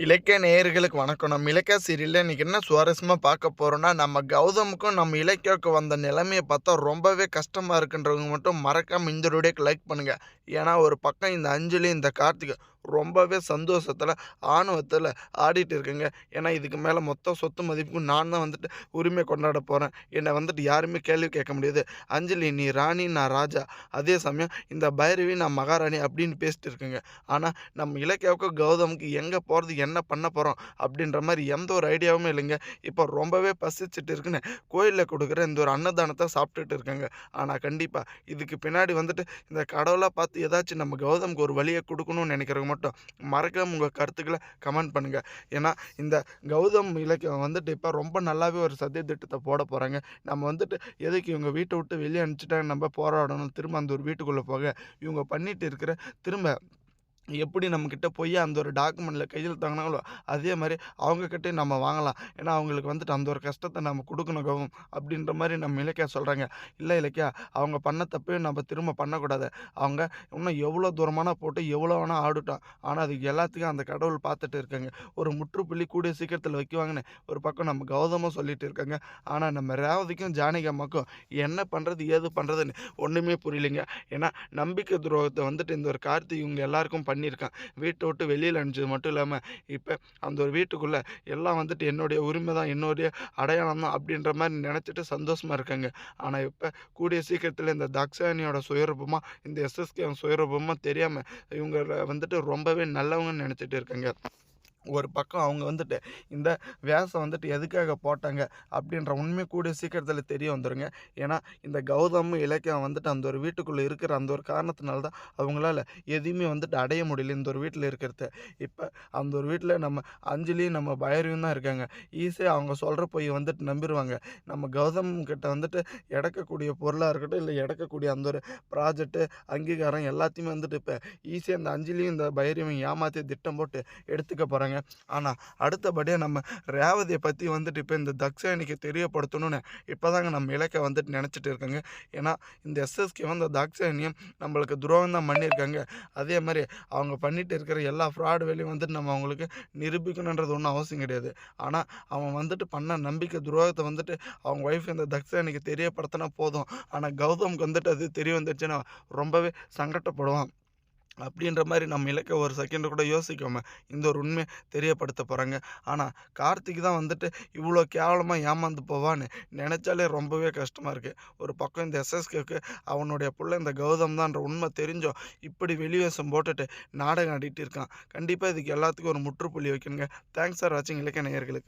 இலக்கிய நேயர்களுக்கு வணக்கம். நம்ம இலக்கிய சீரியலில் இன்றைக்கி என்ன சுவாரஸ்யமாக பார்க்க போகிறோன்னா நம்ம கௌதமுக்கும் நம்ம இலக்கியாவுக்கு வந்த நிலைமையை பார்த்தா ரொம்பவே கஷ்டமாக இருக்குன்றவங்க மட்டும் மறக்காமல் இந்த வீடியோக்கு லைக் பண்ணுங்கள் ஏன்னா ஒரு பக்கம் இந்த அஞ்சலி இந்த கார்த்திகை ரொம்பவே சந்தோஷத்தில் ஆணவத்தில் ஆடிட்டு இருக்கேங்க. ஏன்னா இதுக்கு மேலே மொத்த சொத்து மதிப்புக்கும் நான் தான் வந்துட்டு உரிமை கொண்டாட போகிறேன் என்னை வந்துட்டு யாருமே கேள்வி கேட்க முடியாது. அஞ்சலி நீ ராணி நான் ராஜா. அதே சமயம் இந்த பைரவி நான் மகாராணி அப்படின்னு பேசிட்டு இருக்குங்க. ஆனால் நம்ம இலக்கியாவுக்கு கௌதமுக்கு எங்கே போகிறது என்ன பண்ண போகிறோம் அப்படின்ற மாதிரி எந்த ஒரு ஐடியாவும் இல்லைங்க. இப்போ ரொம்பவே பசிச்சுட்டு இருக்குன்னு கோயிலில் கொடுக்குற இந்த ஒரு அன்னதானத்தை சாப்பிட்டுட்டு இருக்கேங்க. ஆனால் கண்டிப்பாக இதுக்கு பின்னாடி வந்துட்டு இந்த கடவுளாக பார்த்து ஏதாச்சும் நம்ம கௌதமுக்கு ஒரு வழியை கொடுக்கணும்னு நினைக்கிறவங்க மட்டும் மறக்காம உங்கள் கருத்துக்களை கமெண்ட் பண்ணுங்கள் ஏன்னா இந்த கௌதம் இலக்கியம் வந்துட்டு இப்போ ரொம்ப நல்லாவே ஒரு சத்திய திட்டத்தை போட போகிறாங்க நம்ம வந்துட்டு எதுக்கு இவங்க வீட்டை விட்டு வெளியே அனுப்பிச்சிட்டாங்க? நம்ம போராடணும். திரும்ப அந்த ஒரு வீட்டுக்குள்ளே போக இவங்க பண்ணிட்டு இருக்கிற திரும்ப எப்படி நம்மக்கிட்ட போய் அந்த ஒரு டாக்குமெண்ட்டில் கையில் அதே மாதிரி அவங்கக்கிட்டே நம்ம வாங்கலாம். ஏன்னா அவங்களுக்கு வந்துட்டு அந்த ஒரு கஷ்டத்தை நம்ம கொடுக்கணும் கவும் அப்படின்ற மாதிரி நம்ம இலக்கியா சொல்கிறாங்க இல்லை இலக்கியா அவங்க பண்ண தப்பையும் நம்ம திரும்ப பண்ணக்கூடாது. அவங்க இன்னும் எவ்வளோ தூரமான போட்டு எவ்வளோ வேணால் ஆடுட்டோம். ஆனால் அதுக்கு எல்லாத்துக்கும் அந்த கடவுள் பார்த்துட்டு இருக்காங்க. ஒரு முற்றுப்புள்ளி கூடிய சீக்கிரத்தில் வைக்குவாங்கன்னு ஒரு பக்கம் நம்ம கௌதமாக சொல்லிட்டு இருக்காங்க. ஆனால் நம்ம ரேவதிக்கும் ஜானகி அம்மாக்கும் என்ன பண்ணுறது ஏது பண்ணுறதுன்னு ஒன்றுமே புரியலைங்க. ஏன்னா நம்பிக்கை துரோகத்தை வந்துட்டு இந்த ஒரு கார்த்தி இவங்க எல்லாருக்கும் பண்ணியிருக்கான். வீட்டை விட்டு வெளியில் அனுப்பிச்சது மட்டும் இல்லாமல் இப்போ அந்த ஒரு வீட்டுக்குள்ளே எல்லாம் வந்துட்டு என்னுடைய உரிமை தான் என்னுடைய அடையாளம் தான் அப்படின்ற மாதிரி நினச்சிட்டு சந்தோஷமாக இருக்காங்க. ஆனால் இப்போ கூடிய சீக்கிரத்தில் இந்த தக்ஷானியோட சுயரூபமாக இந்த எஸ்எஸ்கே சுயரூபமாக தெரியாமல் இவங்க வந்துட்டு ரொம்பவே நல்லவங்கன்னு நினச்சிட்டு இருக்காங்க. ஒரு பக்கம் அவங்க வந்துட்டு இந்த வேஷம் வந்துட்டு எதுக்காக போட்டாங்க? அப்படின்ற உண்மை கூடிய சீக்கிரத்தில் தெரிய வந்துடுங்க ஏன்னா இந்த கௌதம் இலக்கியம் வந்துட்டு அந்த ஒரு வீட்டுக்குள்ளே இருக்கிற அந்த ஒரு காரணத்தினால தான் அவங்களால எதையுமே வந்துட்டு அடைய முடியல இந்த ஒரு வீட்டில் இருக்கிறத. இப்போ அந்த ஒரு வீட்டில் நம்ம அஞ்சலியும் நம்ம பைரவியும் தான் இருக்காங்க. ஈஸியாக அவங்க சொல்கிற போய் வந்துட்டு நம்பிடுவாங்க நம்ம கௌதம் கிட்ட வந்துட்டு இடக்கக்கூடிய பொருளாக இருக்கட்டும் இல்லை இடக்கக்கூடிய அந்த ஒரு ப்ராஜெக்ட்டு அங்கீகாரம் எல்லாத்தையுமே வந்துட்டு இப்போ ஈஸியாக இந்த அஞ்சலியும் இந்த பைரவியும் ஏமாற்றி திட்டம் போட்டு எடுத்துக்க போகிறாங்க ஆனால் அடுத்தபடியாக நம்ம ரேவதியை பற்றி வந்துட்டு இப்போ இந்த தக்ஷானிக்கு தெரியப்படுத்தணும்னு இப்போ தாங்க நம்ம இலக்கை வந்துட்டு நினச்சிட்டு இருக்கோங்க. ஏன்னா இந்த எஸ்எஸ்கே வந்து தாக்ஷானியம் நம்மளுக்கு துரோகம் தான் பண்ணியிருக்காங்க. அதே மாதிரி அவங்க பண்ணிட்டு இருக்கிற எல்லா ஃப்ராடு வேலையும் வந்துட்டு நம்ம அவங்களுக்கு நிரூபிக்கணுன்றது ஒன்றும் அவசியம் கிடையாது. ஆனால் அவன் வந்துட்டு பண்ண நம்பிக்கை துரோகத்தை வந்துட்டு அவங்க ஒய்ஃப் இந்த தக்ஷானிக்கு தெரியப்படுத்தினா போதும். ஆனால் கௌதம்க்கு வந்துட்டு அது தெரிய வந்துச்சுன்னா ரொம்பவே சங்கடப்படுவான். அப்படின்ற மாதிரி நம்ம இலக்க ஒரு செகண்ட் கூட யோசிக்காம இந்த ஒரு உண்மையை தெரியப்படுத்த போகிறாங்க ஆனால் கார்த்திக் தான் வந்துட்டு இவ்வளோ கேவலமாக ஏமாந்து போவான்னு நினச்சாலே ரொம்பவே கஷ்டமாக இருக்குது ஒரு பக்கம் இந்த எஸ்எஸ்கேக்கு அவனுடைய பிள்ளை இந்த கௌதம் தான்ற உண்மை தெரிஞ்சோ இப்படி வெளிவேஷம் போட்டுட்டு நாடகம் ஆடிட்டு இருக்கான். கண்டிப்பாக இதுக்கு எல்லாத்துக்கும் ஒரு முற்றுப்புள்ளி வைக்கணுங்க. தேங்க்ஸ் ஃபார் வாட்சிங் இலக்கிய நேயர்களுக்கு.